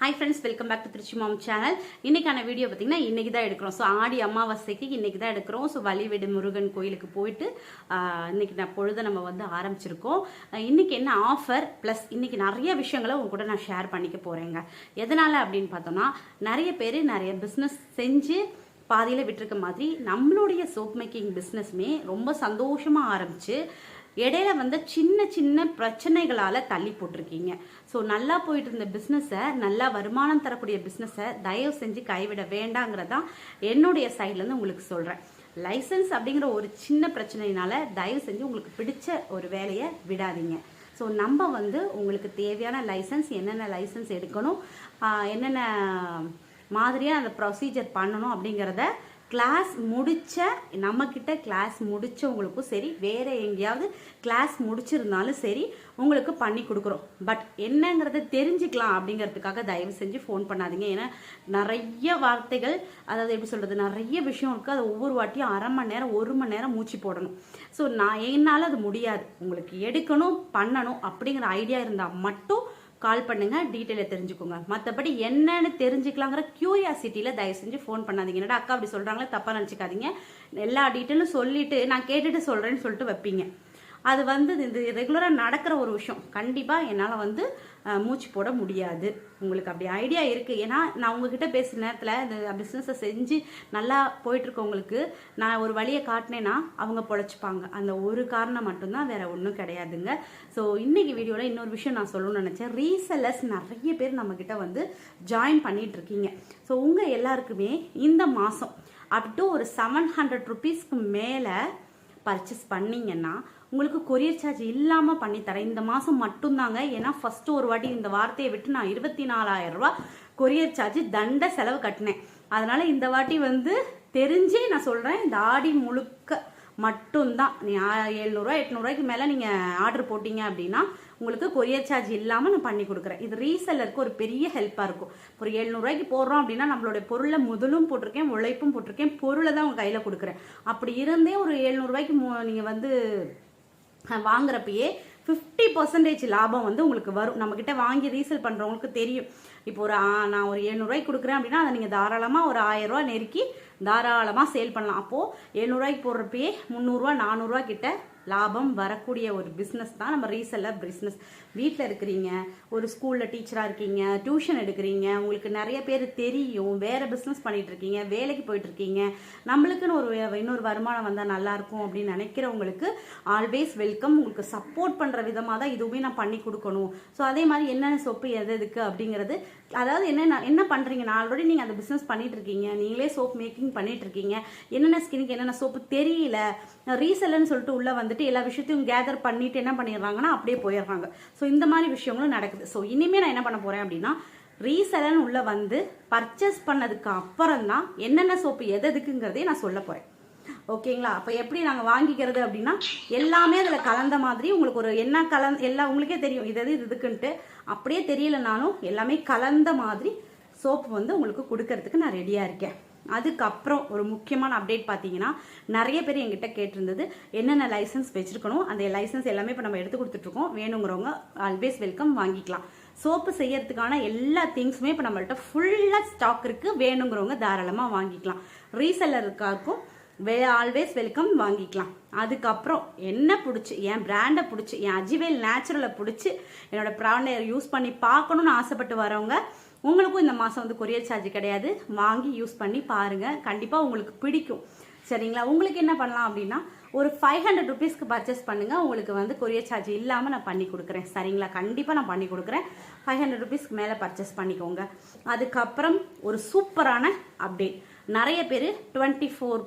Hi friends welcome back to Trichy mom channel இன்னைக்கான video பார்த்தீங்கன்னா இன்னைக்கு தான் எடுக்கிறோம். ஸோ ஆடி அமாவாசைக்கு இன்னைக்கு தான் எடுக்கிறோம். ஸோ வழிவிடு முருகன் கோயிலுக்கு போயிட்டு இன்னைக்கு நான் பொழுதை நம்ம வந்து ஆரம்பிச்சிருக்கோம். இன்னைக்கு என்ன ஆஃபர் ப்ளஸ் இன்னைக்கு நிறைய விஷயங்களை உங்க கூட நான் ஷேர் பண்ணிக்க போகிறேங்க எதனால அப்படின்னு பார்த்தோம்னா நிறைய பேர் நிறைய பிஸ்னஸ் செஞ்சு பாதியில் விட்டுருக்க மாதிரி நம்மளுடைய சோப் மேக்கிங் பிஸ்னஸ்மே ரொம்ப சந்தோஷமாக ஆரம்பிச்சு இடையில வந்து சின்ன சின்ன பிரச்சனைகளால் தள்ளி போட்டிருக்கீங்க. ஸோ நல்லா போயிட்டு இருந்த பிஸ்னஸை நல்லா வருமானம் தரக்கூடிய பிஸ்னஸை தயவு செஞ்சு கைவிட வேண்டாங்கிறதான் என்னுடைய சைட்லேருந்து உங்களுக்கு சொல்கிறேன் லைசன்ஸ் அப்படிங்கிற ஒரு சின்ன பிரச்சனையினால தயவு செஞ்சு உங்களுக்கு பிடிச்ச ஒரு வேலையை விடாதீங்க. ஸோ நம்ம வந்து உங்களுக்கு தேவையான லைசன்ஸ் என்னென்ன லைசன்ஸ் எடுக்கணும் என்னென்ன மாதிரியாக அந்த ப்ரொசீஜர் பண்ணணும் அப்படிங்கிறத கிளாஸ் முடித்த நம்மக்கிட்ட கிளாஸ் முடித்தவங்களுக்கும் சரி வேறு எங்கேயாவது கிளாஸ் முடிச்சிருந்தாலும் சரி உங்களுக்கு பண்ணி கொடுக்குறோம். பட் என்னங்கிறத தெரிஞ்சுக்கலாம் அப்படிங்கிறதுக்காக தயவு செஞ்சு ஃபோன் பண்ணாதீங்க. ஏன்னா நிறைய வார்த்தைகள் அதாவது எப்படி சொல்கிறது நிறைய விஷயம் இருக்குது அது ஒவ்வொரு வாட்டியும் அரை மணி நேரம் ஒரு மணி நேரம் மூச்சு போடணும். ஸோ நான் என்னால் அது முடியாது. உங்களுக்கு எடுக்கணும் பண்ணணும் அப்படிங்கிற ஐடியா இருந்தால் மட்டும் கால் பண்ணுங்க டீட்டெயிலை தெரிஞ்சுக்கோங்க. மற்றபடி என்னன்னு தெரிஞ்சுக்கலாங்கிற கியூரியாசிட்டியில் தயவு செஞ்சு ஃபோன் பண்ணாதீங்க. என்னடா அக்கா அப்படி சொல்கிறாங்களே தப்பாக நினச்சிக்காதீங்க. எல்லா டீட்டெயிலும் சொல்லிட்டு நான் கேட்டுட்டு சொல்கிறேன்னு சொல்லிட்டு வைப்பீங்க. அது வந்து இது ரெகுலராக நடக்கிற ஒரு விஷயம். கண்டிப்பாக என்னால் வந்து மூச்சு போட முடியாது. உங்களுக்கு அப்படி ஐடியா இருக்குது ஏன்னா நான் உங்ககிட்ட பேசுகிற நேரத்தில் இந்த பிஸ்னஸை செஞ்சு நல்லா போயிட்டுருக்கவங்களுக்கு நான் ஒரு வழியை காட்டினேன்னா அவங்க பொழைச்சிப்பாங்க. அந்த ஒரு காரணம் மட்டும்தான் வேற ஒன்றும் கிடையாதுங்க. ஸோ இன்றைக்கி வீடியோவில் இன்னொரு விஷயம் நான் சொல்லணும்னு நினச்சேன். ரீசெல்லர்ஸ் நிறைய பேர் நம்மக்கிட்ட வந்து ஜாயின் பண்ணிகிட்ருக்கீங்க இருக்கீங்க ஸோ உங்கள் எல்லாருக்குமே இந்த மாதம் அப் டு ஒரு செவன் ஹண்ட்ரட் ருபீஸ்க்கு மேலே பர்ச்சேஸ் பண்ணீங்கன்னா உங்களுக்கு கொரியர் சார்ஜ் இல்லாமல் பண்ணித்தரேன் இந்த மாதம் மட்டும்தாங்க. ஏன்னா ஃபஸ்ட்டு ஒரு வாட்டி இந்த வார்த்தையை விட்டு நான் இருபத்தி நாலாயிரம் ரூபா கொரியர் சார்ஜ் தண்ட செலவு கட்டினேன். அதனால இந்த வாட்டி வந்து தெரிஞ்சே நான் சொல்கிறேன் இந்த ஆடி முழுக்க மட்டும்தான். நீ ஆ- எழுநூறுவா எட்நூறுவாய்க்கு மேலே நீங்கள் ஆர்டர் போட்டீங்க அப்படின்னா உங்களுக்கு கொரியர் சார்ஜ் இல்லாமல் நான் பண்ணி கொடுக்குறேன். இது ரீசெல்லருக்கு ஒரு பெரிய ஹெல்ப்பாக இருக்கும். ஒரு எழுநூறுவாய்க்கு போடுறோம் அப்படின்னா நம்மளுடைய பொருளை முதலும் போட்டிருக்கேன் உழைப்பும் போட்டிருக்கேன் பொருளை தான் உங்கள் கையில் கொடுக்குறேன். அப்படி இருந்தே ஒரு எழுநூறுவாய்க்கு நீங்கள் வந்து வாங்குறப்பயே ஃபிஃப்டி பர்சன்டேஜ் லாபம் வந்து உங்களுக்கு வரும். நம்மக்கிட்ட வாங்கி ரீசேல் பண்ணுறவங்களுக்கு தெரியும். இப்போ ஒரு நான் ஒரு எழுநூறுவாய்க்கு கொடுக்குறேன் அப்படின்னா அதை நீங்கள் தாராளமாக ஒரு ஆயிரம் ரூபாய் நெருக்கி தாராளமாக சேல் பண்ணலாம். அப்போது எழுநூறுவாய்க்கு போடுறப்பயே முந்நூறுரூவா நானூறுரூவா கிட்ட லாபம் வரக்கூடிய ஒரு பிஸ்னஸ் தான் நம்ம ரீசெல்லர் பிஸ்னஸ் வீட்டில் இருக்கிறீங்க ஒரு ஸ்கூலில் டீச்சராக இருக்கீங்க டியூஷன் எடுக்கிறீங்க உங்களுக்கு நிறைய பேர் தெரியும் வேறு பிஸ்னஸ் பண்ணிகிட்டு இருக்கீங்க வேலைக்கு போயிட்டுருக்கீங்க நம்மளுக்குன்னு ஒரு இன்னொரு வருமானம் வந்தால் நல்லாயிருக்கும் அப்படின்னு நினைக்கிறவங்களுக்கு ஆல்வேஸ் வெல்கம் உங்களுக்கு சப்போர்ட் பண்ணுற விதமாக தான் இதுவுமே நான் பண்ணி கொடுக்கணும். ஸோ அதே மாதிரி என்னென்ன சொப்பு எது எதுக்கு அப்படிங்கிறது அதாவது என்ன என்ன பண்ணுறீங்க நான் ஆல்ரெடி நீங்கள் அந்த பிஸ்னஸ் பண்ணிட்டு இருக்கீங்க நீங்களே சோப் மேக்கிங் பண்ணிகிட்ருக்கீங்க இருக்கீங்க என்னென்ன ஸ்கினுக்கு என்னென்ன சோப்பு தெரியல. ரீசெல்லர்னு சொல்லிட்டு உள்ளே வந்துட்டு எல்லா விஷயத்தையும் கேதர் பண்ணிவிட்டு என்ன பண்ணிடுறாங்கன்னா அப்படியே போயிடுறாங்க. ஸோ இந்த மாதிரி விஷயங்களும் நடக்குது. ஸோ இனிமேல் நான் என்ன பண்ண போகிறேன் அப்படின்னா ரீசெலன் உள்ள வந்து பர்ச்சேஸ் பண்ணதுக்கு அப்புறம் தான் என்னென்ன சோப்பு எது எதுக்குங்கிறதே நான் சொல்ல போகிறேன் ஓகேங்களா? அப்போ எப்படி நாங்கள் வாங்கிக்கிறது அப்படின்னா எல்லாமே அதில் கலந்த மாதிரி உங்களுக்கு ஒரு என்ன கலந் எல்லா உங்களுக்கே தெரியும். இது எது இது இதுக்குன்ட்டு. அப்படியே தெரியலனாலும் எல்லாமே கலந்த மாதிரி சோப்பு வந்து உங்களுக்கு கொடுக்கறதுக்கு நான் ரெடியாக இருக்கேன். அதுக்கப்புறம் ஒரு முக்கியமான அப்டேட் பார்த்தீங்கன்னா நிறைய பேர் எங்கிட்ட கேட்டிருந்தது என்னென்ன லைசன்ஸ் வச்சிருக்கணும்? அந்த லைசன்ஸ் எல்லாமே இப்போ நம்ம எடுத்து கொடுத்துட்ருக்கோம். வேணுங்கிறவங்க ஆல்வேஸ் வெல்கம் வாங்கிக்கலாம். சோப்பு செய்யறதுக்கான எல்லா திங்ஸுமே இப்போ நம்மள்ட்ட ஃபுல்லாக ஸ்டாக் இருக்குது வேணுங்கிறவங்க தாராளமாக வாங்கிக்கலாம். ரீசெல்லருக்காருக்கும் வே ஆல்வேஸ் வெல்கம் வாங்கிக்கலாம். அதுக்கப்புறம் என்ன பிடிச்சி என் பிராண்டை பிடிச்சி என் அஜிவேல் நேச்சுரலை பிடிச்சி என்னோட ப்ராண்டை யூஸ் பண்ணி பார்க்கணும்னு ஆசைப்பட்டு வரவங்க உங்களுக்கும் இந்த மாதம் வந்து கொரியர் சார்ஜ் கிடையாது. வாங்கி யூஸ் பண்ணி பாருங்கள் கண்டிப்பாக உங்களுக்கு பிடிக்கும். சரிங்களா? உங்களுக்கு என்ன பண்ணலாம் அப்படின்னா ஒரு ஃபைவ் ஹண்ட்ரட் ருபீஸ்க்கு பர்ச்சேஸ் பண்ணுங்கள் உங்களுக்கு வந்து கொரியர் சார்ஜ் இல்லாமல் நான் பண்ணி கொடுக்குறேன். சரிங்களா? கண்டிப்பாக நான் பண்ணி கொடுக்குறேன். ஃபைவ் ஹண்ட்ரட் ருபீஸ்க்கு மேலே பர்ச்சேஸ் பண்ணிக்கோங்க. அதுக்கப்புறம் ஒரு சூப்பரான அப்டேட் நிறைய பேர் twenty four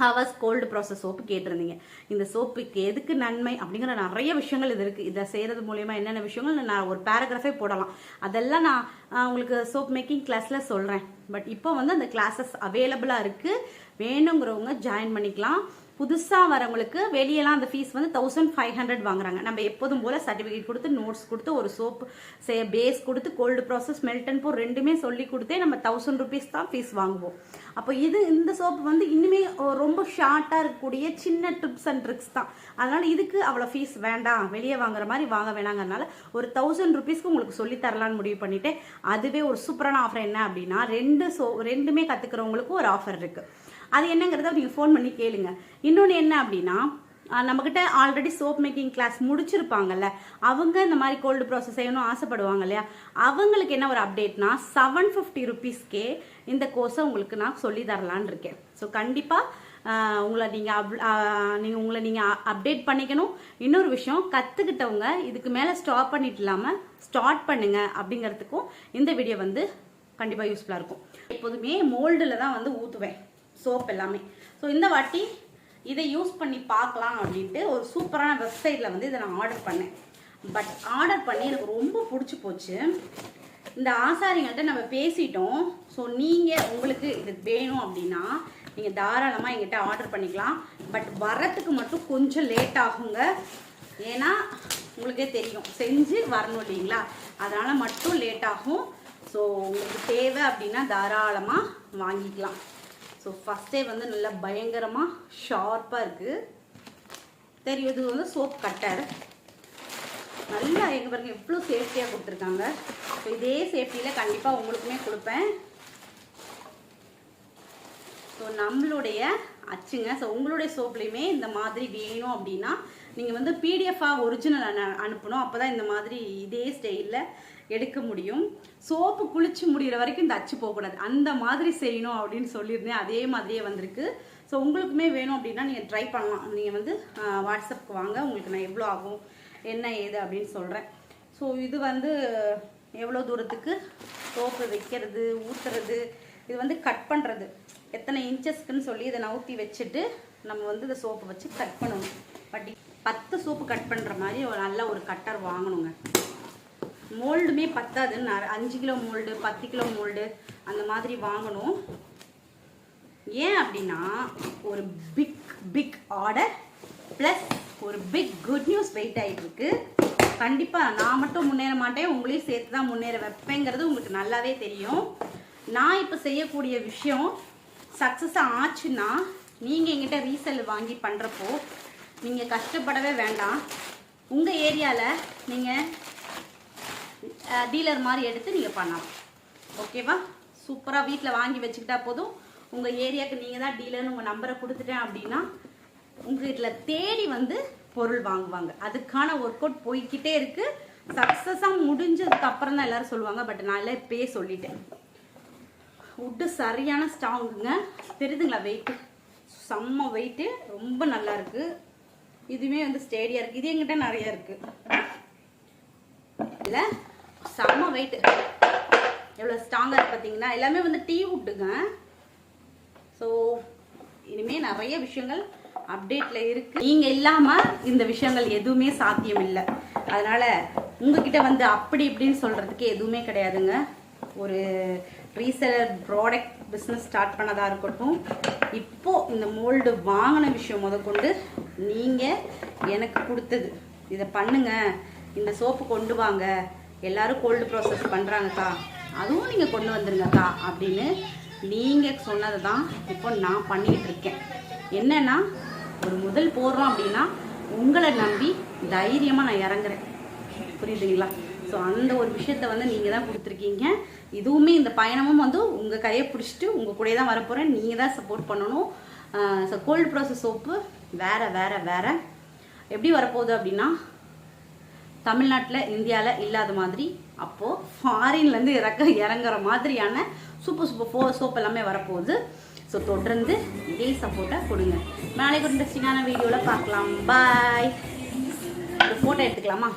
hours cold process soap கேட்டிருந்தீங்க. இந்த சோப்புக்கு எதுக்கு நன்மை அப்படிங்கிற நிறைய விஷயங்கள் இது இருக்குது இதை செய்கிறது மூலயமா என்னென்ன விஷயங்கள் நான் ஒரு பேராகிராஃபே போடலாம். அதெல்லாம் நான் உங்களுக்கு சோப் மேக்கிங் கிளாஸில் சொல்கிறேன் பட் இப்போ வந்து அந்த கிளாஸஸ் அவைலபிளாக இருக்குது வேணுங்கிறவங்க ஜாயின் பண்ணிக்கலாம். புதுசாக வரவங்களுக்கு வெளியெல்லாம் அந்த ஃபீஸ் வந்து தௌசண்ட் ஃபைவ் ஹண்ட்ரட் வாங்குறாங்க. நம்ம எப்போதும் போல் சர்டிஃபிகேட் கொடுத்து நோட்ஸ் கொடுத்து ஒரு சோப் சே பேஸ் கொடுத்து cold process melt and pour ரெண்டுமே சொல்லி கொடுத்தே நம்ம தௌசண்ட் ருபீஸ் தான் ஃபீஸ் வாங்குவோம். அப்போ இது இந்த சோப்பு வந்து இன்னுமே ரொம்ப ஷார்ட்டாக இருக்கக்கூடிய சின்ன ட்ரிப்ஸ் அண்ட் ட்ரிக்ஸ் தான். அதனால் இதுக்கு அவ்வளோ ஃபீஸ் வேண்டாம். வெளியே வாங்குற மாதிரி வாங்க வேணாங்கிறனால ஒரு தௌசண்ட் ருபீஸ்க்கு உங்களுக்கு சொல்லி தரலான்னு முடிவு பண்ணிவிட்டு அதுவே ஒரு சூப்பரான ஆஃபர் என்ன அப்படின்னா ரெண்டு சோ ரெண்டுமே கற்றுக்கிறவங்களுக்கும் ஒரு ஆஃபர் இருக்குது அது என்னங்கிறத நீங்கள் ஃபோன் பண்ணி கேளுங்க. இன்னொன்று என்ன அப்படின்னா நம்மக்கிட்ட ஆல்ரெடி சோப் மேக்கிங் கிளாஸ் முடிச்சிருப்பாங்கல்ல அவங்க இந்த மாதிரி கோல்டு ப்ராசஸ் செய்யணும் ஆசைப்படுவாங்க இல்லையா? அவங்களுக்கு என்ன ஒரு அப்டேட்னா செவன் ஃபிஃப்டி ருபீஸ்க்கே இந்த கோர்ஸை உங்களுக்கு நான் சொல்லி தரலான்னு இருக்கேன். ஸோ கண்டிப்பாக உங்களை நீங்கள் அப் நீங்கள் உங்களை நீங்கள் அப்டேட் பண்ணிக்கணும். இன்னொரு விஷயம் கற்றுக்கிட்டவங்க இதுக்கு மேலே ஸ்டாப் பண்ணிட்டு இல்லாமல் ஸ்டார்ட் பண்ணுங்க அப்படிங்கிறதுக்கும் இந்த வீடியோ வந்து கண்டிப்பாக யூஸ்ஃபுல்லாக இருக்கும். எப்போதுமே மோல்டில் தான் வந்து ஊற்றுவேன் சோப் எல்லாமே. ஸோ இந்த வாட்டி இதை யூஸ் பண்ணி பார்க்கலாம் அப்படின்ட்டு ஒரு சூப்பரான வெப்சைட்டில் வந்து இதை நான் ஆர்டர் பண்ணேன். பட் ஆர்டர் பண்ணி எனக்கு ரொம்ப பிடிச்சி போச்சு. இந்த ஆசாரிங்கள்ட்ட நம்ம பேசிட்டோம். ஸோ நீங்கள் உங்களுக்கு இது வேணும் அப்படின்னா நீங்கள் தாராளமாக எங்கிட்ட ஆர்டர் பண்ணிக்கலாம். பட் வரத்துக்கு மட்டும் கொஞ்சம் லேட் ஆகுங்க. ஏன்னா உங்களுக்கே தெரியும். செஞ்சு வரணும் இல்லைங்களா? அதனால் மட்டும் லேட் ஆகும். ஸோ உங்களுக்கு தேவை அப்படின்னா தாராளமாக வாங்கிக்கலாம். ஸோ ஃபஸ்ட்டே வந்து நல்லா பயங்கரமாக ஷார்ப்பாக இருக்குது தெரியும் இது வந்து சோப் கட்டர் நல்லா எங்கள் பாருங்க எவ்வளோ சேஃப்டியாக கொடுத்துருக்காங்க. ஸோ இதே சேஃப்டியில் கண்டிப்பாக உங்களுக்குமே கொடுப்பேன். ஸோ நம்மளுடைய அச்சுங்க ஸோ உங்களுடைய சோப்லேயுமே இந்த மாதிரி வேணும் அப்படின்னா நீங்கள் வந்து பிடிஎஃபாக ஒரிஜினல் அனு அனுப்பணும். அப்போ தான் இந்த மாதிரி இதே ஸ்டைலில் எடுக்க முடியும். சோப்பு குளிச்சு முடிகிற வரைக்கும் இந்த அச்சு போகக்கூடாது. அந்த மாதிரி செய்யணும் அப்படின்னு சொல்லியிருந்தேன். அதே மாதிரியே வந்திருக்கு. ஸோ உங்களுக்குமே வேணும் அப்படின்னா நீங்கள் ட்ரை பண்ணலாம். நீங்கள் வந்து வாட்ஸ்அப்புக்கு வாங்க. உங்களுக்கு நான் எவ்வளோ ஆகும் என்ன ஏது அப்படின்னு சொல்கிறேன் ஸோ இது வந்து எவ்வளோ தூரத்துக்கு சோப்பு வைக்கிறது ஊற்றுறது இது வந்து கட் பண்ணுறது எத்தனை இன்ச்சஸ்க்குன்னு சொல்லி இதை நவுத்தி வச்சுட்டு நம்ம வந்து இந்த சோப்பு வச்சு கட் பண்ணணும். பட்டி பத்து சோப்பு கட் பண்ணுற மாதிரி ஒரு நல்ல ஒரு கட்டர் வாங்கணுங்க. மோல்டுமே பத்தாதுன்னு அஞ்சு கிலோ மோல்டு பத்து கிலோ மோல்டு அந்த மாதிரி வாங்கணும். ஏன் அப்படின்னா ஒரு பிக் பிக் ஆர்டர் ப்ளஸ் ஒரு பிக் குட் நியூஸ் வெயிட் ஆகிட்டு இருக்கு கண்டிப்பாக நான் மட்டும் முன்னேற மாட்டேன் உங்களையும் சேர்த்து தான் முன்னேற வைப்பேங்கிறது உங்களுக்கு நல்லாவே தெரியும். நான் இப்போ செய்யக்கூடிய விஷயம் சக்ஸஸ் ஆச்சுன்னா நீங்கள் எங்கிட்ட ரீசெல் வாங்கி பண்ணுறப்போ நீங்கள் கஷ்டப்படவே வேண்டாம். உங்கள் ஏரியாவில் நீங்கள் டீலர் மாதிரி எடுத்து நீங்கள் பண்ணலாம். ஓகேவா சூப்பராக வீட்டில் வாங்கி வச்சுக்கிட்டா போதும். உங்கள் ஏரியாவுக்கு நீங்கள் தான் டீலர்னு உங்கள் நம்பரை கொடுத்துட்டேன் அப்படின்னா உங்கள் வீட்டில் தேடி வந்து பொருள் வாங்குவாங்க. அதுக்கான ஒர்க் அவுட் போய்க்கிட்டே இருக்குது சக்ஸஸாக முடிஞ்சதுக்கு அப்புறம் தான் எல்லோரும் சொல்லுவாங்க. பட் நான் எல்லாம் இப்பயே சொல்லிட்டேன். உட்டு சரியான ஸ்ட்ராங்குங்க தெரியுதுங்களா வெயிட்டு செம்ம வெயிட்டு ரொம்ப நல்லா இருக்கு. இதுவுமே வந்து ஸ்டேடியா இருக்கு. இது எங்கிட்ட நிறைய இருக்கு. இல்லை செம்ம வெயிட் எவ்வளோ ஸ்ட்ராங்காக இருக்கு பார்த்தீங்கன்னா எல்லாமே வந்து டீ உட்டுங்க ஸோ இனிமே நிறைய விஷயங்கள் அப்டேட்ல இருக்கு. நீங்க இல்லாம இந்த விஷயங்கள் எதுவுமே சாத்தியம் இல்லை அதனால உங்ககிட்ட வந்து அப்படி இப்படின்னு சொல்றதுக்கு எதுவுமே கிடையாதுங்க. ஒரு ரீசெலர் ப்ராடக்ட் பிஸ்னஸ் ஸ்டார்ட் பண்ணதாக இருக்கட்டும் இப்போது இந்த மோல்டு வாங்கின விஷயம் முதற்கொண்டு நீங்கள் எனக்கு கொடுத்தது. இதை பண்ணுங்க இந்த சோப்பு கொண்டு வாங்க எல்லாரும் கோல்டு ப்ராசஸ் பண்ணுறாங்கக்கா அதுவும் நீங்கள் கொண்டு வந்துருங்கக்கா அப்படின்னு நீங்கள் சொன்னது தான் இப்போ நான் பண்ணிக்கிட்டு இருக்கேன். என்னன்னா ஒரு முதல் போடுறோம் அப்படின்னா உங்களை நம்பி தைரியமாக நான் இறங்குறேன். புரியுதுங்களா? ஸோ அந்த ஒரு விஷயத்த வந்து நீங்கள் தான் கொடுத்துருக்கீங்க. இதுவுமே இந்த பயணமும் வந்து உங்கள் கையை பிடிச்சிட்டு உங்கள் கூடயே தான் வரப்போகிறேன் நீங்கள் தான் சப்போர்ட் பண்ணணும். ஸோ கோல்டு ப்ராசஸ் சோப்பு வேற வேற வேற. எப்படி வரப்போகுது அப்படின்னா தமிழ்நாட்டில் இந்தியாவில் இல்லாத மாதிரி அப்போது ஃபாரின்லேருந்து இறக்க இறங்குற மாதிரியான சூப்பர் சூப்பர் ஃபோ சோப் எல்லாமே வரப்போகுது. ஸோ தொடர்ந்து இதே சப்போர்ட்டை கொடுங்க. நாளைக்கு ஒரு இன்ட்ரெஸ்டிங்கான வீடியோவில் பார்க்கலாம். பாய் ஒரு ஃபோட்டோ எடுத்துக்கலாமா?